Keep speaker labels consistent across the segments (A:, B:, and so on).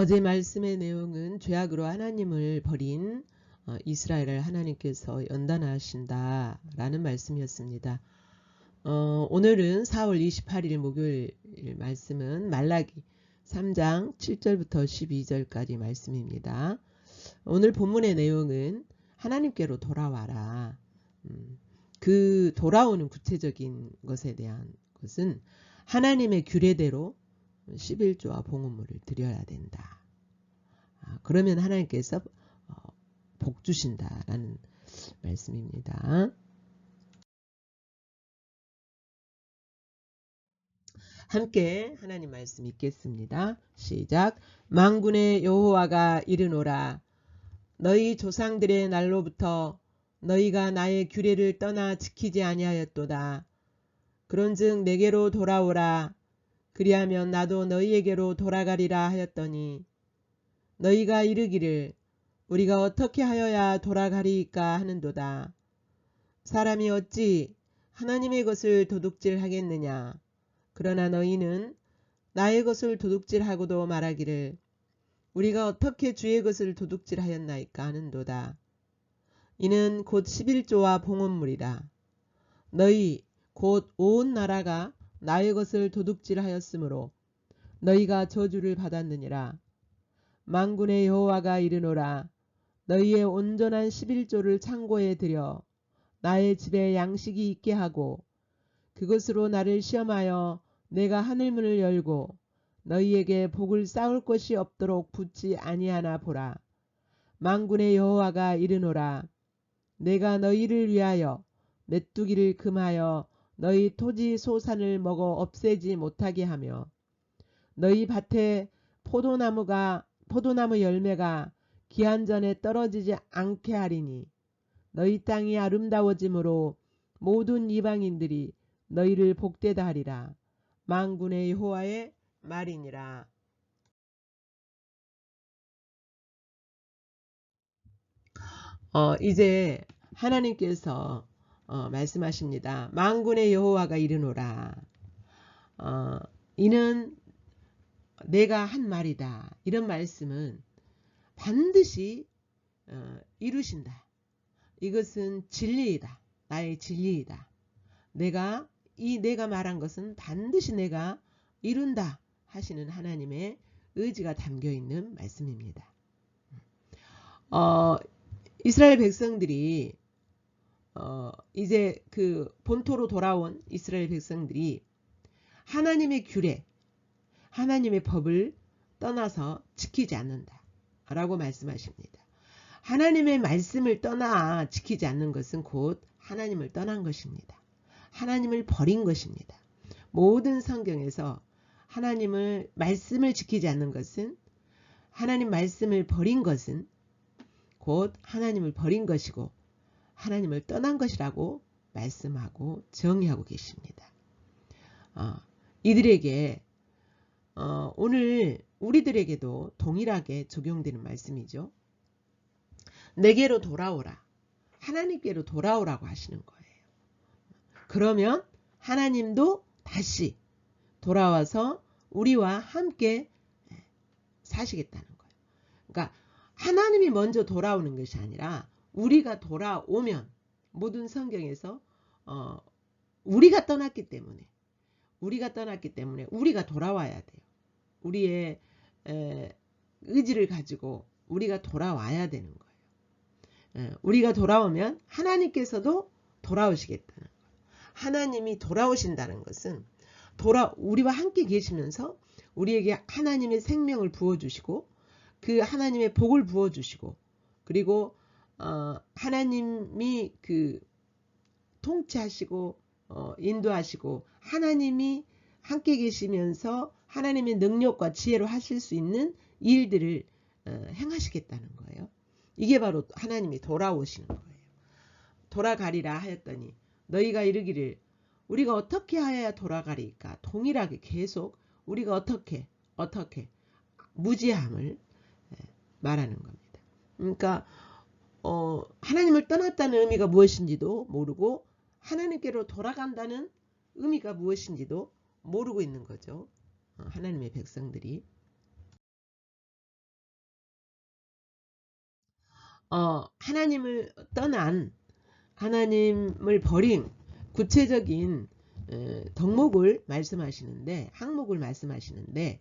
A: 어제 말씀의 내용은 죄악으로 하나님을 버린 어, 이스라엘을 하나님께서 연단하신다라는 말씀이었습니다. 어, 오늘은 4월 28일 목요일 말씀은 말라기 3장 7절부터 12절까지 말씀입니다. 오늘 본문의 내용은 하나님께로 돌아와라. 음, 그 돌아오는 구체적인 것에 대한 것은 하나님의 규례대로 11조와 봉헌물을 드려야 된다. 아, 그러면 하나님께서 어, 복 주신다라는 말씀입니다. 함께 하나님 말씀 읽겠습니다. 시작. 망군의 여호와가 이르노라. 너희 조상들의 날로부터 너희가 나의 규례를 떠나 지키지 아니하였도다. 그런즉 내게로 돌아오라. 그리하면 나도 너희에게로 돌아가리라 하였더니 너희가 이르기를 우리가 어떻게 하여야 돌아가리이까 하는도다. 사람이 어찌 하나님의 것을 도둑질 하겠느냐. 그러나 너희는 나의 것을 도둑질하고도 말하기를 우리가 어떻게 주의 것을 도둑질하였나이까 하는도다. 이는 곧 11조와 봉헌물이라. 너희 곧 온 나라가 나의 것을 도둑질하였으므로 너희가 저주를 받았느니라. 망군의 여호와가 이르노라. 너희의 온전한 11조를 창고에 들여 나의 집에 양식이 있게 하고 그것으로 나를 시험하여 내가 하늘문을 열고 너희에게 복을 쌓을 것이 없도록 붙지 아니하나 보라. 망군의 여호와가 이르노라. 내가 너희를 위하여 메뚜기를 금하여 너희 토지 소산을 먹어 없애지 못하게 하며 너희 밭에 포도나무가 포도나무 열매가 기한 전에 떨어지지 않게 하리니 너희 땅이 아름다워짐으로 모든 이방인들이 너희를 복되다 하리라. 망군의 여호와의 말이니라. 어, 이제 하나님께서 어, 말씀하십니다. 망군의 여호와가 이르노라. 어, 이는 내가 한 말이다. 이런 말씀은 반드시 어, 이루신다. 이것은 진리이다. 나의 진리이다. 내가 이 내가 말한 것은 반드시 내가 이룬다 하시는 하나님의 의지가 담겨 있는 말씀입니다. 어, 이스라엘 백성들이 어, 이제 그 본토로 돌아온 이스라엘 백성들이 하나님의 규례, 하나님의 법을 떠나서 지키지 않는다. 라고 말씀하십니다. 하나님의 말씀을 떠나 지키지 않는 것은 곧 하나님을 떠난 것입니다. 하나님을 버린 것입니다. 모든 성경에서 하나님을 말씀을 지키지 않는 것은 하나님 말씀을 버린 것은 곧 하나님을 버린 것이고 하나님을 떠난 것이라고 말씀하고 정의하고 계십니다. 어, 이들에게 어, 오늘 우리들에게도 동일하게 적용되는 말씀이죠. 내게로 돌아오라. 하나님께로 돌아오라고 하시는 거예요. 그러면 하나님도 다시 돌아와서 우리와 함께 사시겠다는 거예요. 그러니까 하나님이 먼저 돌아오는 것이 아니라 우리가 돌아오면 모든 성경에서 어, 우리가 떠났기 때문에 우리가 떠났기 때문에 우리가 돌아와야 돼요. 우리의 에, 의지를 가지고 우리가 돌아와야 되는 거예요. 에, 우리가 돌아오면 하나님께서도 돌아오시겠다는 거예요. 하나님이 돌아오신다는 것은 돌아 우리와 함께 계시면서 우리에게 하나님의 생명을 부어 주시고 그 하나님의 복을 부어 주시고 그리고 어, 하나님이 그 통치하시고 어, 인도하시고 하나님이 함께 계시면서 하나님의 능력과 지혜로 하실 수 있는 일들을 어, 행하시겠다는 거예요. 이게 바로 하나님이 돌아오시는 거예요. 돌아가리라 하였더니 너희가 이르기를 우리가 어떻게 하여야 돌아가리까 동일하게 계속 우리가 어떻게 어떻게 무지함을 말하는 겁니다. 그러니까 어, 하나님을 떠났다는 의미가 무엇인지도 모르고 하나님께로 돌아간다는 의미가 무엇인지도 모르고 있는 거죠. 어, 하나님의 백성들이 어, 하나님을 떠난 하나님을 버린 구체적인 에, 덕목을 말씀하시는데 항목을 말씀하시는데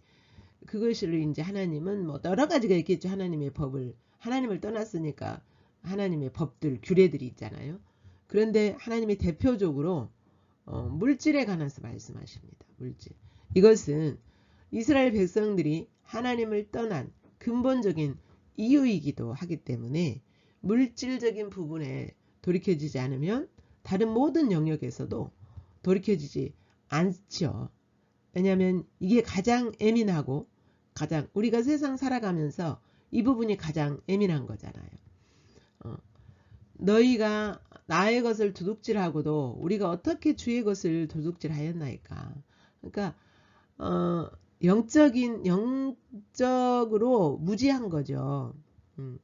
A: 그것을 이제 하나님은 뭐 여러 가지가 있겠죠. 하나님의 법을 하나님을 떠났으니까 하나님의 법들 규례들이 있잖아요. 그런데 하나님이 대표적으로 어, 물질에 관해서 말씀하십니다. 물질. 이것은 이스라엘 백성들이 하나님을 떠난 근본적인 이유이기도 하기 때문에 물질적인 부분에 돌이켜지지 않으면 다른 모든 영역에서도 돌이켜지지 않죠. 왜냐하면 이게 가장 예민하고 가장 우리가 세상 살아가면서 이 부분이 가장 예민한 거잖아요. 어, 너희가 나의 것을 도둑질하고도 우리가 어떻게 주의 것을 도둑질하였나이까. 그러니까 어, 영적인 영적으로 무지한 거죠. 음.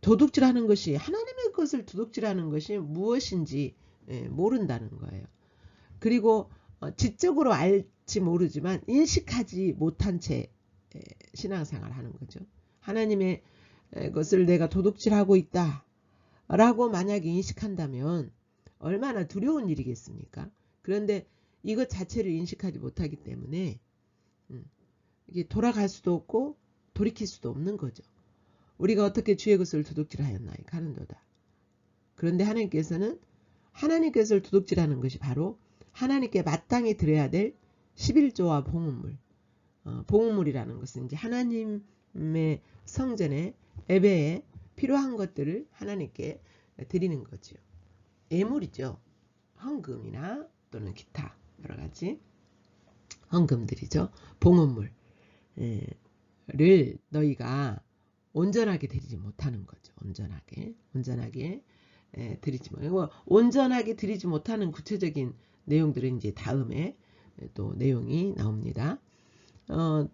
A: 도둑질하는 것이 하나님의 것을 도둑질하는 것이 무엇인지 예, 모른다는 거예요. 그리고 어, 지적으로 알지 모르지만 인식하지 못한 채 예, 신앙생활 하는 거죠. 하나님의 것을 내가 도둑질하고 있다 라고 만약에 인식한다면 얼마나 두려운 일이겠습니까? 그런데 이것 자체를 인식하지 못하기 때문에 음, 이게 돌아갈 수도 없고 돌이킬 수도 없는 거죠. 우리가 어떻게 주의 것을 도둑질하였나이까 하는도다. 그런데 하나님께서는 하나님께서 도둑질하는 것이 바로 하나님께 마땅히 드려야 될 11조와 봉헌물. 어, 봉헌물이라는 것은 이제 하나님의 성전에 예배에 필요한 것들을 하나님께 드리는 거죠. 예물이죠. 헌금이나 또는 기타 여러 가지 헌금들이죠. 봉헌물을 너희가 온전하게 드리지 못하는 거죠. 온전하게 온전하게 드리지 못. 온전하게 드리지 못하는 구체적인 내용들은 이제 다음에 또 내용이 나옵니다. 어,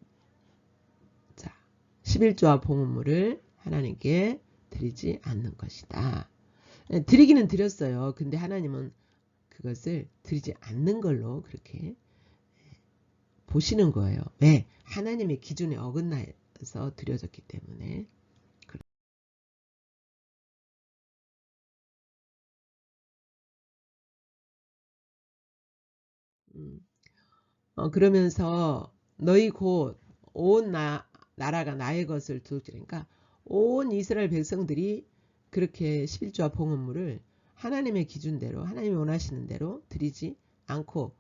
A: 자, 11조와 봉헌물을 하나님께 드리지 않는 것이다. 드리기는 드렸어요. 근데 하나님은 그것을 드리지 않는 걸로 그렇게 보시는 거예요. 왜? 하나님의 기준에 어긋나서 드려졌기 때문에. 음. 어, 그러면서 너희 곧 온 나라가 나의 것을 두둑지니까 온 이스라엘 백성들이 그렇게 11조와 봉헌물을 하나님의 기준대로 하나님이 원하시는 대로 드리지 않고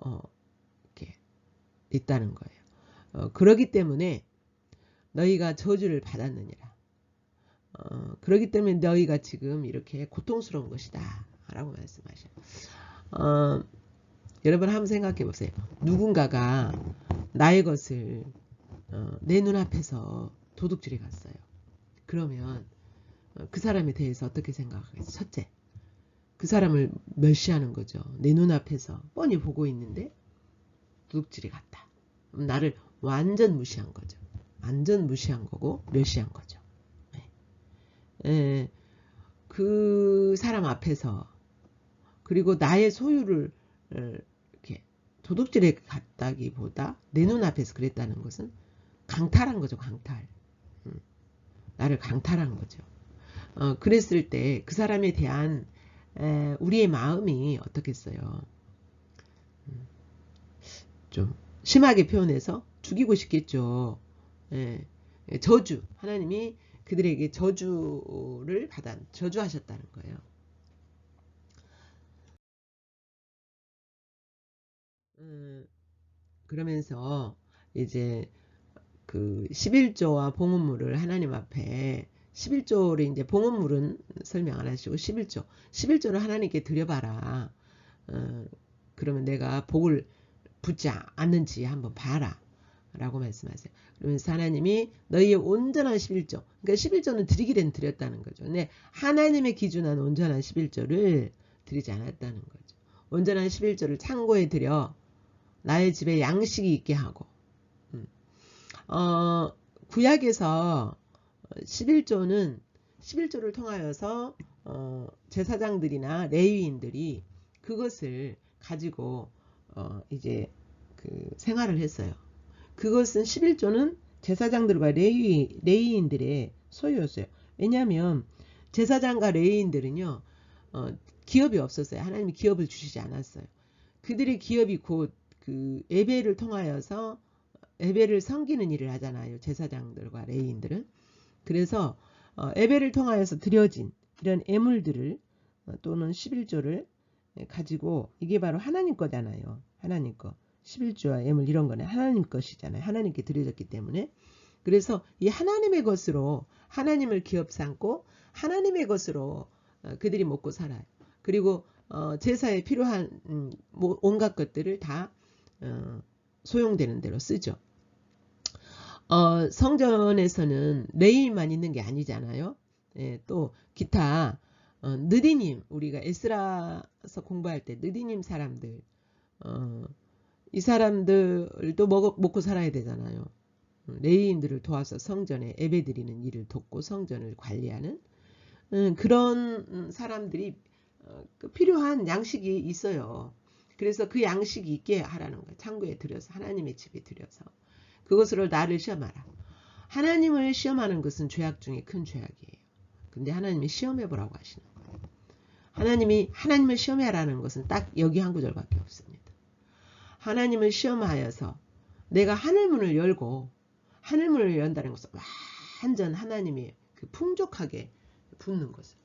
A: 어, 이렇게 있다는 거예요. 어, 그러기 때문에 너희가 저주를 받았느니라. 어, 그러기 때문에 너희가 지금 이렇게 고통스러운 것이다. 라고 말씀하셔요. 어, 여러분 한번 생각해 보세요. 누군가가 나의 것을 어, 내 눈앞에서 도둑질해 갔어요. 그러면 어, 그 사람에 대해서 어떻게 생각하겠어요? 첫째, 그 사람을 멸시하는 거죠. 내 눈앞에서 뻔히 보고 있는데 도둑질이 갔다. 나를 완전 무시한 거죠. 완전 무시한 거고 멸시한 거죠. 네. 에, 그 사람 앞에서 그리고 나의 소유를 이렇게 도둑질에 갔다기보다 내 눈앞에서 그랬다는 것은 강탈한 거죠. 강탈. 음, 나를 강탈한 거죠. 어, 그랬을 때 그 사람에 대한 에, 우리의 마음이 어떻겠어요? 음, 좀 심하게 표현해서 죽이고 싶겠죠. 예, 예, 저주 하나님이 그들에게 저주를 받아 저주하셨다는 거예요. 음, 그러면서 이제 그 11조와 봉헌물을 하나님 앞에 11조를 이제 봉헌물은 설명 안 하시고 11조 11조를 하나님께 드려봐라. 어, 그러면 내가 복을 붙지 않는지 한번 봐라. 라고 말씀하세요. 그러면서 하나님이 너희의 온전한 11조 그러니까 11조는 드리기는 드렸다는 거죠. 근데 하나님의 기준한 온전한 11조를 드리지 않았다는 거죠. 온전한 11조를 창고에 들여 나의 집에 양식이 있게 하고 음. 어, 구약에서 11조는 11조를 통하여서 어, 제사장들이나 레위인들이 그것을 가지고 어, 이제 그 생활을 했어요. 그것은 11조는 제사장들과 레위, 레위인들의 소유였어요. 왜냐하면 제사장과 레위인들은요 어, 기업이 없었어요. 하나님이 기업을 주시지 않았어요. 그들의 기업이 곧 그 예배를 통하여서 예배를 섬기는 일을 하잖아요. 제사장들과 레위인들은. 그래서 어, 예배를 통하여서 드려진 이런 애물들을 어, 또는 11조를 가지고 이게 바로 하나님 거잖아요. 하나님 거. 11조와 애물 이런 거는 하나님 것이잖아요. 하나님께 드려졌기 때문에. 그래서 이 하나님의 것으로 하나님을 기업 삼고 하나님의 것으로 어, 그들이 먹고 살아요. 그리고 어, 제사에 필요한 음, 뭐 온갖 것들을 다 어, 소용되는 대로 쓰죠. 어, 성전에서는 레인만 있는 게 아니잖아요. 예, 또 기타 어, 느디님 우리가 에스라서 공부할 때 느디님 사람들 어, 이 사람들도 먹, 먹고 살아야 되잖아요. 레이인들을 도와서 성전에 예배드리는 일을 돕고 성전을 관리하는 음, 그런 사람들이 어, 그 필요한 양식이 있어요. 그래서 그 양식이 있게 하라는 거예요. 창고에 들여서 하나님의 집에 들여서 그것으로 나를 시험하라. 하나님을 시험하는 것은 죄악 중에 큰 죄악이에요. 근데 하나님이 시험해 보라고 하시는 거예요. 하나님이 하나님을 시험해라는 것은 딱 여기 한 구절밖에 없습니다. 하나님을 시험하여서 내가 하늘문을 열고 하늘문을 연다는 것은 완전 하나님이 그 풍족하게 붙는 것을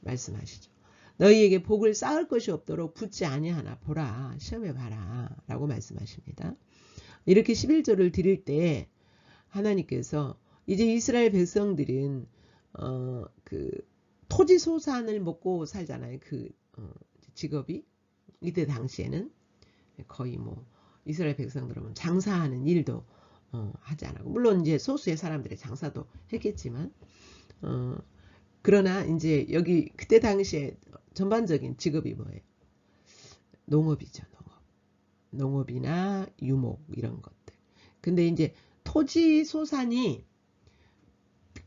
A: 말씀하시죠. 너희에게 복을 쌓을 것이 없도록 붙지 아니하나 보라 시험해 봐라 라고 말씀하십니다. 이렇게 11조를 드릴 때 하나님께서 이제 이스라엘 백성들은 어, 그 토지 소산을 먹고 살잖아요. 그 어, 직업이 이때 당시에는 거의 뭐 이스라엘 백성들은 장사하는 일도 어, 하지 않고 물론 이제 소수의 사람들의 장사도 했겠지만 어, 그러나 이제 여기 그때 당시에 전반적인 직업이 뭐예요? 농업이죠, 농업. 농업이나 유목 이런 것들. 근데 이제 토지 소산이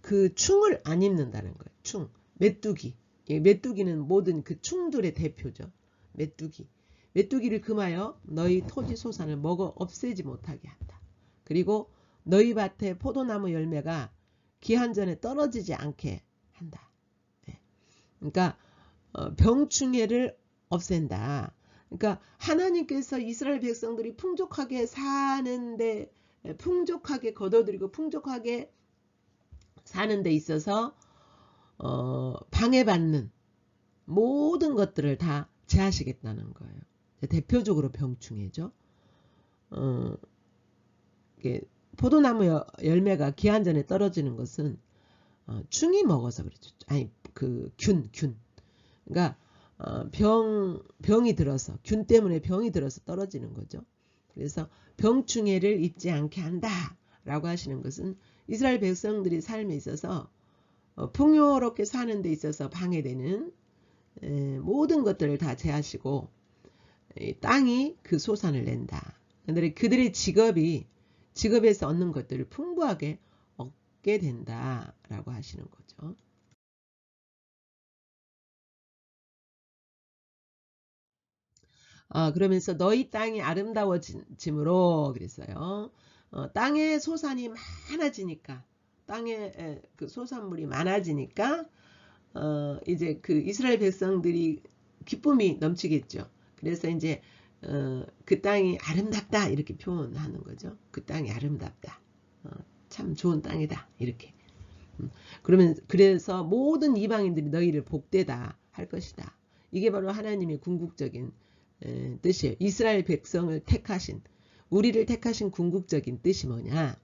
A: 그 충을 안 입는다는 거예요. 충, 메뚜기. 메뚜기는 모든 그 충들의 대표죠. 메뚜기. 메뚜기를 금하여 너희 토지 소산을 먹어 없애지 못하게 한다. 그리고 너희 밭에 포도나무 열매가 기한 전에 떨어지지 않게 한다. 네. 그러니까 어, 병충해를 없앤다. 그러니까 하나님께서 이스라엘 백성들이 풍족하게 사는데 풍족하게 거둬들이고 풍족하게 사는 데 있어서 어, 방해받는 모든 것들을 다 제하시겠다는 거예요. 대표적으로 병충해죠. 어, 포도나무 열매가 기한 전에 떨어지는 것은 어, 충이 먹어서 그렇죠. 아니 그 균, 균. 그러니까 어, 병 병이 들어서 균 때문에 병이 들어서 떨어지는 거죠. 그래서 병충해를 입지 않게 한다 라고 하시는 것은 이스라엘 백성들이 삶에 있어서 어, 풍요롭게 사는 데 있어서 방해되는 에, 모든 것들을 다 제하시고 땅이 그 소산을 낸다. 그들의, 그들의 직업이 직업에서 얻는 것들을 풍부하게 얻게 된다라고 하시는 거죠. 아, 그러면서 너희 땅이 아름다워짐으로 그랬어요. 어, 땅의 소산이 많아지니까 땅에 그 소산물이 많아지니까 어, 이제 그 이스라엘 백성들이 기쁨이 넘치겠죠. 그래서 이제 어, 그 땅이 아름답다 이렇게 표현하는 거죠. 그 땅이 아름답다. 어, 참 좋은 땅이다 이렇게. 음, 그러면 그래서 모든 이방인들이 너희를 복되다 할 것이다. 이게 바로 하나님의 궁극적인 에, 뜻이에요. 이스라엘 백성을 택하신 우리를 택하신 궁극적인 뜻이 뭐냐?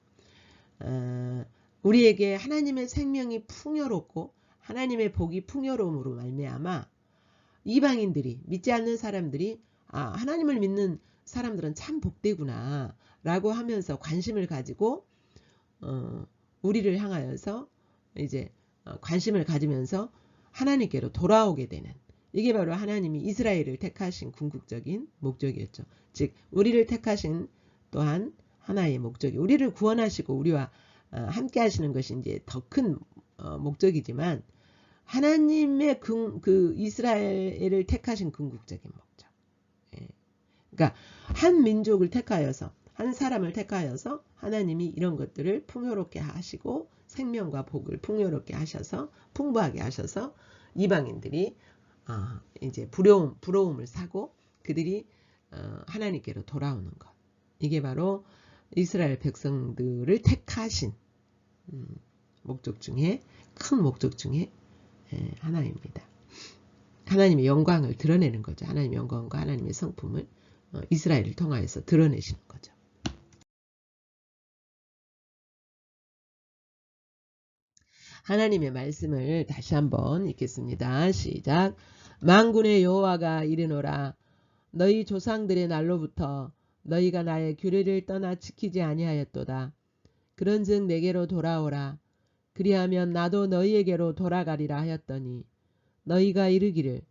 A: 어, 우리에게 하나님의 생명이 풍요롭고 하나님의 복이 풍요로움으로 말미암아 이방인들이 믿지 않는 사람들이 아 하나님을 믿는 사람들은 참 복되구나 라고 하면서 관심을 가지고 어, 우리를 향하여서 이제 어, 관심을 가지면서 하나님께로 돌아오게 되는 이게 바로 하나님이 이스라엘을 택하신 궁극적인 목적이었죠. 즉 우리를 택하신 또한 하나의 목적이 우리를 구원하시고 우리와 어, 함께 하시는 것이 이제 더큰 어, 목적이지만 하나님의 그, 그 이스라엘을 택하신 궁극적인 목적. 예. 그러니까 한 민족을 택하여서 한 사람을 택하여서 하나님이 이런 것들을 풍요롭게 하시고 생명과 복을 풍요롭게 하셔서 풍부하게 하셔서 이방인들이 어, 이제 부러움 부러움을 사고 그들이 어, 하나님께로 돌아오는 것 이게 바로 이스라엘 백성들을 택하신 음, 목적 중에 큰 목적 중에 예, 하나입니다. 하나님의 영광을 드러내는 거죠. 하나님의 영광과 하나님의 성품을 어, 이스라엘을 통하여서 드러내시는 거죠. 하나님의 말씀을 다시 한번 읽겠습니다. 시작. 만군의 여호와가 이르노라 너희 조상들의 날로부터 너희가 나의 규례를 떠나 지키지 아니하였도다. 그런즉 내게로 돌아오라. 그리하면 나도 너희에게로 돌아가리라 하였더니 너희가 이르기를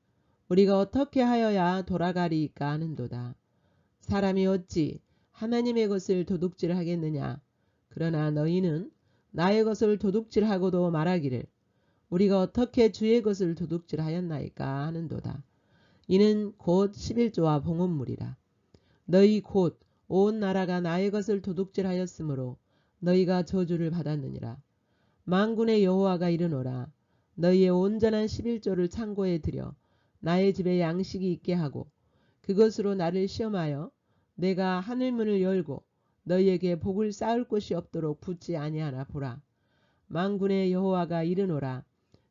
A: 우리가 어떻게 하여야 돌아가리까 하는도다. 사람이 어찌 하나님의 것을 도둑질 하겠느냐. 그러나 너희는 나의 것을 도둑질하고도 말하기를 우리가 어떻게 주의 것을 도둑질하였나이까 하는도다. 이는 곧 11조와 봉헌물이라. 너희 곧 온 나라가 나의 것을 도둑질하였으므로 너희가 저주를 받았느니라. 만군의 여호와가 이르노라. 너희의 온전한 11조를 창고에 들여 나의 집에 양식이 있게 하고 그것으로 나를 시험하여 내가 하늘문을 열고 너희에게 복을 쌓을 곳이 없도록 붙지 아니하나 보라. 만군의 여호와가 이르노라.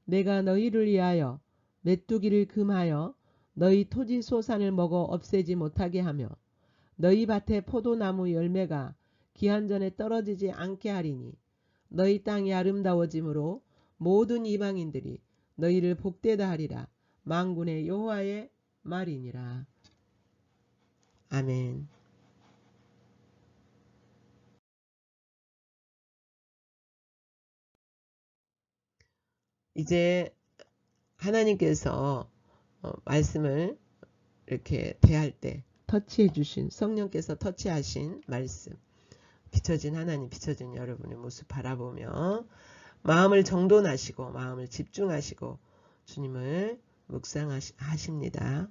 A: 내가 너희를 위하여 메뚜기를 금하여 너희 토지 소산을 먹어 없애지 못하게 하며 너희 밭에 포도나무 열매가 기한 전에 떨어지지 않게 하리니 너희 땅이 아름다워짐으로 모든 이방인들이 너희를 복되다 하리라. 만군의 여호와의 말이니라. 아멘. 이제 하나님께서 어, 말씀을 이렇게 대할 때 터치해 주신 성령께서 터치하신 말씀 비춰진 하나님 비춰진 여러분의 모습 바라보며 마음을 정돈하시고 마음을 집중하시고 주님을 묵상하십니다.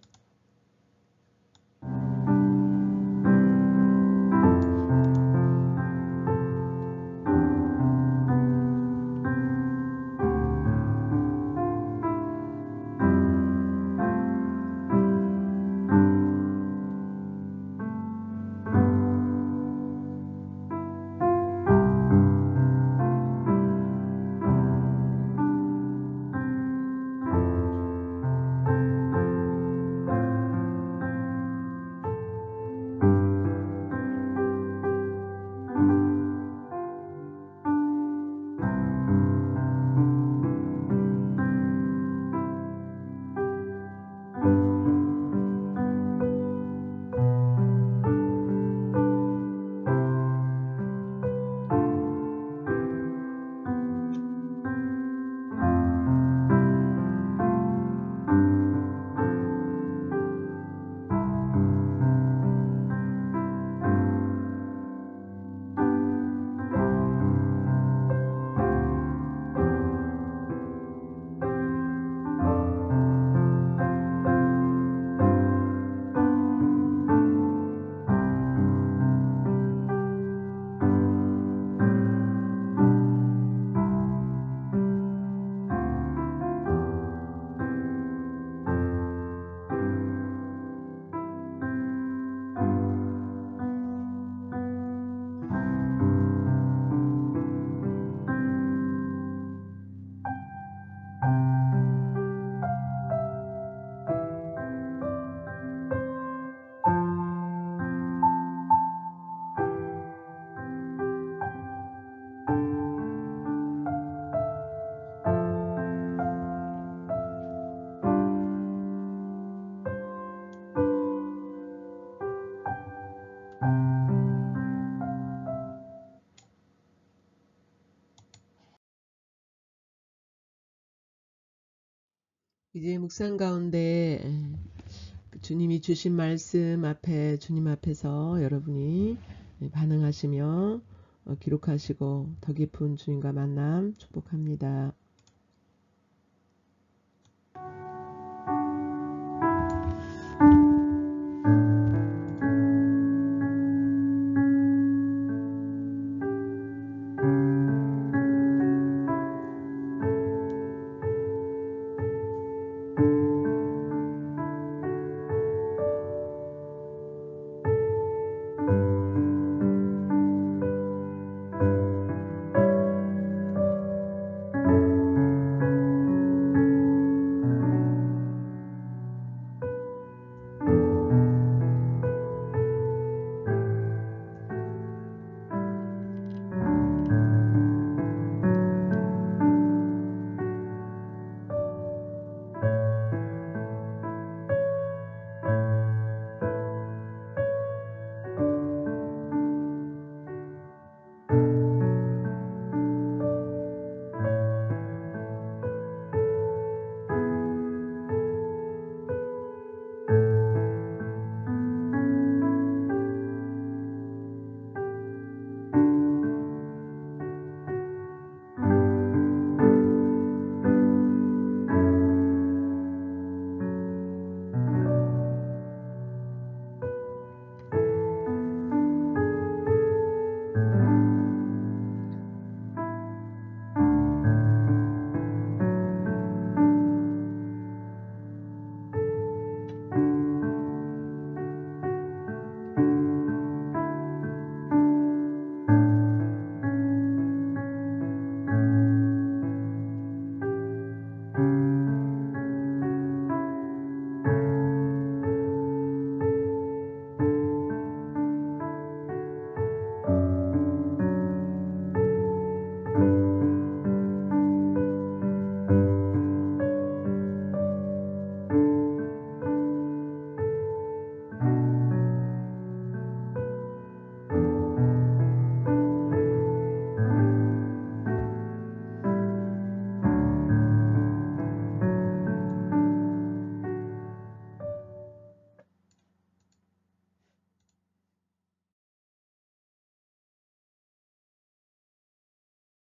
A: 이제 묵상 가운데 그 주님이 주신 말씀 앞에 주님 앞에서 여러분이 반응하시며 어, 기록하시고 더 깊은 주님과 만남 축복합니다.